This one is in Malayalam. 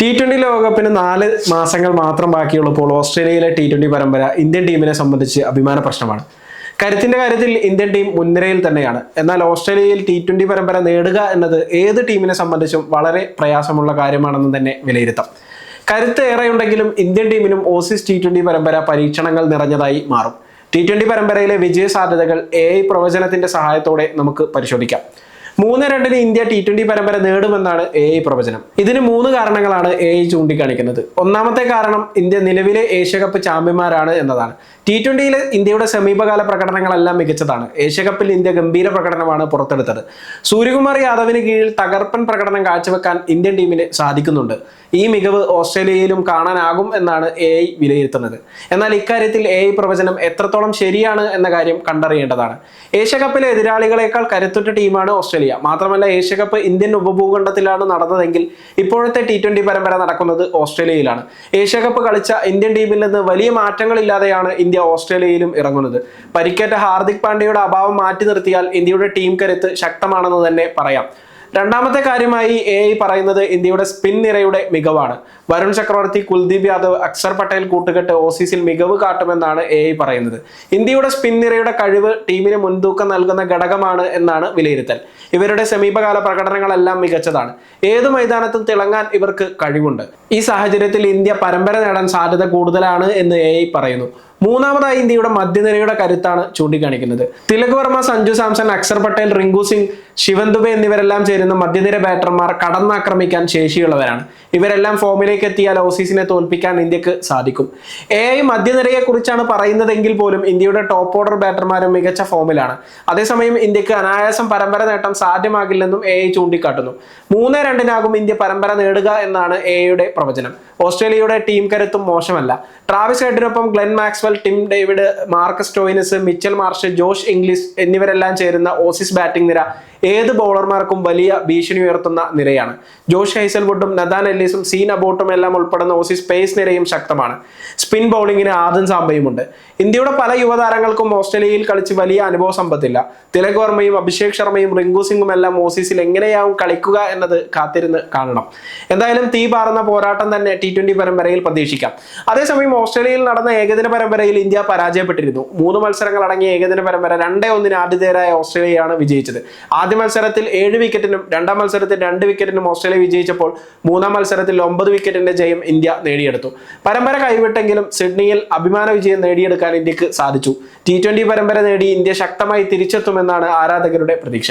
ടി ട്വന്റി ലോകകപ്പിന് നാല് മാസങ്ങൾ മാത്രം ബാക്കിയുള്ളപ്പോൾ ഓസ്ട്രേലിയയിലെ ടി ട്വന്റി പരമ്പര ഇന്ത്യൻ ടീമിനെ സംബന്ധിച്ച് അഭിമാന പ്രശ്നമാണ്. കരുത്തിന്റെ കാര്യത്തിൽ ഇന്ത്യൻ ടീം മുൻനിരയിൽ തന്നെയാണ്. എന്നാൽ ഓസ്ട്രേലിയയിൽ ടി ട്വന്റി പരമ്പര നേടുക എന്നത് ഏത് ടീമിനെ സംബന്ധിച്ചും വളരെ പ്രയാസമുള്ള കാര്യമാണെന്ന് തന്നെ വിലയിരുത്താം. കരുത്ത് ഏറെയുണ്ടെങ്കിലും ഇന്ത്യൻ ടീമിനും ഓസീസ് ടി ട്വന്റി പരമ്പര പരീക്ഷണങ്ങൾ നിറഞ്ഞതായി മാറും. ടി ട്വന്റി പരമ്പരയിലെ വിജയ സാധ്യതകൾ എ ഐ പ്രവചനത്തിന്റെ സഹായത്തോടെ നമുക്ക് പരിശോധിക്കാം. മൂന്ന് രണ്ടിന് ഇന്ത്യ ടി ട്വന്റി പരമ്പര നേടുമെന്നാണ് എ ഐ പ്രവചനം. ഇതിന് മൂന്ന് കാരണങ്ങളാണ് എ ഐ ചൂണ്ടിക്കാണിക്കുന്നത്. ഒന്നാമത്തെ കാരണം ഇന്ത്യ നിലവിലെ ഏഷ്യകപ്പ് ചാമ്പ്യന്മാരാണ് എന്നതാണ്. ടി ട്വന്റിയിൽ ഇന്ത്യയുടെ സമീപകാല പ്രകടനങ്ങളെല്ലാം മികച്ചതാണ്. ഏഷ്യാകപ്പിൽ ഇന്ത്യ ഗംഭീര പ്രകടനമാണ് പുറത്തെടുത്തത്. സൂര്യകുമാർ യാദവിന് കീഴിൽ തകർപ്പൻ പ്രകടനം കാഴ്ചവെക്കാൻ ഇന്ത്യൻ ടീമിന് സാധിക്കുന്നുണ്ട്. ഈ മികവ് ഓസ്ട്രേലിയയിലും കാണാനാകും എന്നാണ് എ ഐ വിലയിരുത്തുന്നത്. എന്നാൽ ഇക്കാര്യത്തിൽ എ ഐ പ്രവചനം എത്രത്തോളം ശരിയാണ് എന്ന കാര്യം കണ്ടറിയേണ്ടതാണ്. ഏഷ്യാകപ്പിലെ എതിരാളികളെക്കാൾ കരുത്തുറ്റ ടീമാണ് ഓസ്ട്രേലിയ. മാത്രമല്ല ഏഷ്യ കപ്പ് ഇന്ത്യൻ ഉപഭൂഖണ്ഡത്തിലാണ് നടന്നതെങ്കിൽ ഇപ്പോഴത്തെ ടി ട്വന്റി പരമ്പര നടക്കുന്നത് ഓസ്ട്രേലിയയിലാണ്. ഏഷ്യ കപ്പ് കളിച്ച ഇന്ത്യൻ ടീമിൽ നിന്ന് വലിയ മാറ്റങ്ങളില്ലാതെയാണ് ഇന്ത്യ ഓസ്ട്രേലിയയിലും ഇറങ്ങുന്നത്. പരിക്കേറ്റ ഹാർദിക് പാണ്ഡ്യയുടെ അഭാവം മാറ്റി നിർത്തിയാൽ ഇന്ത്യയുടെ ടീം കരുത്ത് ശക്തമാണെന്ന് തന്നെ പറയാം. രണ്ടാമത്തെ കാര്യമായി എ ഐ പറയുന്നത് ഇന്ത്യയുടെ സ്പിൻ നിരയുടെ മികവാണ്. വരുൺ ചക്രവർത്തി കുൽദീപ് യാദവ് അക്ഷർ പട്ടേൽ കൂട്ടുകെട്ട് ഓസീസിൽ മികവ് കാട്ടുമെന്നാണ് എ ഐ പറയുന്നത്. ഇന്ത്യയുടെ സ്പിൻ നിരയുടെ കഴിവ് ടീമിന് മുൻതൂക്കം നൽകുന്ന ഘടകമാണ് എന്നാണ് വിലയിരുത്തൽ. ഇവരുടെ സമീപകാല പ്രകടനങ്ങളെല്ലാം മികച്ചതാണ്. ഏത് മൈതാനത്തും തിളങ്ങാൻ ഇവർക്ക് കഴിവുണ്ട്. ഈ സാഹചര്യത്തിൽ ഇന്ത്യ പരമ്പര നേടാൻ സാധ്യത കൂടുതലാണ് എന്ന് എ ഐ പറയുന്നു. മൂന്നാമതായി ഇന്ത്യയുടെ മധ്യനിരയുടെ കരുത്താണ് ചൂണ്ടിക്കാണിക്കുന്നത്. തിലക് വർമ്മ സഞ്ജു സാംസൺ അക്സർ പട്ടേൽ റിങ്കു സിംഗ് ശിവൻ ദുബെ എന്നിവരെല്ലാം ചേരുന്ന മധ്യനിര ബാറ്റർമാർ കടന്നാക്രമിക്കാൻ ശേഷിയുള്ളവരാണ്. ഇവരെല്ലാം ഫോമിലേക്ക് എത്തിയാൽ ഓസീസിനെ തോൽപ്പിക്കാൻ ഇന്ത്യയ്ക്ക് സാധിക്കും. എ ഐ മധ്യനിരയെ കുറിച്ചാണ് പറയുന്നതെങ്കിൽ പോലും ഇന്ത്യയുടെ ടോപ്പ് ഓർഡർ ബാറ്റർമാരും മികച്ച ഫോമിലാണ്. അതേസമയം ഇന്ത്യയ്ക്ക് അനായാസം പരമ്പര നേട്ടം സാധ്യമാകില്ലെന്നും എ ഐ ചൂണ്ടിക്കാട്ടുന്നു. മൂന്ന് രണ്ടിനാകും ഇന്ത്യ പരമ്പര നേടുക എന്നാണ് എ ഐയുടെ പ്രവചനം. ഓസ്ട്രേലിയയുടെ ടീം കരുത്തും മോശമല്ല. Travis ഹെഡിനൊപ്പം Glenn Maxwell Tim David Marcus Stoinis Mitchell Marsh Josh Inglis എന്നിവരെല്ലാം ചേരുന്ന ഓസിസ് ബാറ്റിംഗ് നിര ഏത് ബൗളർമാർക്കും വലിയ ഭീഷണി ഉയർത്തുന്ന നിരയാണ്. ജോഷ് ഹൈസൽവുഡും നദാൻ എല്ലീസും സീൻ അബോട്ടും എല്ലാം ഉൾപ്പെടുന്ന ഓസീസ് പേസ് നിരയും ശക്തമാണ്. സ്പിൻ ബൗളിങ്ങിന് ആദ്യം സാമ്പയുമുണ്ട് ഇന്ത്യയുടെ പല യുവതാരങ്ങൾക്കും ഓസ്ട്രേലിയയിൽ കളിച്ച് വലിയ അനുഭവ സമ്പത്തില്ല. തിലക് വർമ്മയും അഭിഷേക് ശർമ്മയും റിങ്കു സിംഗും എല്ലാം ഓസീസിൽ എങ്ങനെയാവും കളിക്കുക എന്നത് കാത്തിരുന്ന് കാണണം. എന്തായാലും തീ പാറുന്ന പോരാട്ടം തന്നെ ടി ട്വന്റി പരമ്പരയിൽ പ്രതീക്ഷിക്കാം. അതേസമയം ഓസ്ട്രേലിയയിൽ നടന്ന ഏകദിന പരമ്പരയിൽ ഇന്ത്യ പരാജയപ്പെട്ടിരുന്നു. മൂന്ന് മത്സരങ്ങൾ അടങ്ങിയ ഏകദിന പരമ്പര രണ്ടേ ഒന്നിന് ആതിഥേയരായ ഓസ്ട്രേലിയയാണ് വിജയിച്ചത്. ആദ്യ മത്സരത്തിൽ ഏഴ് വിക്കറ്റിനും രണ്ടാം മത്സരത്തിൽ രണ്ട് വിക്കറ്റിനും ഓസ്ട്രേലിയ വിജയിച്ചപ്പോൾ മൂന്നാം മത്സരത്തിൽ ഒമ്പത് വിക്കറ്റിന്റെ ജയം ഇന്ത്യ നേടിയെടുത്തു. പരമ്പര കൈവിട്ടെങ്കിലും സിഡ്നിയിൽ അഭിമാന വിജയം നേടിയെടുക്കാൻ ഇന്ത്യയ്ക്ക് സാധിച്ചു. ടി ട്വന്റി പരമ്പര നേടി ഇന്ത്യ ശക്തമായി തിരിച്ചെത്തുമെന്നാണ് ആരാധകരുടെ പ്രതീക്ഷ.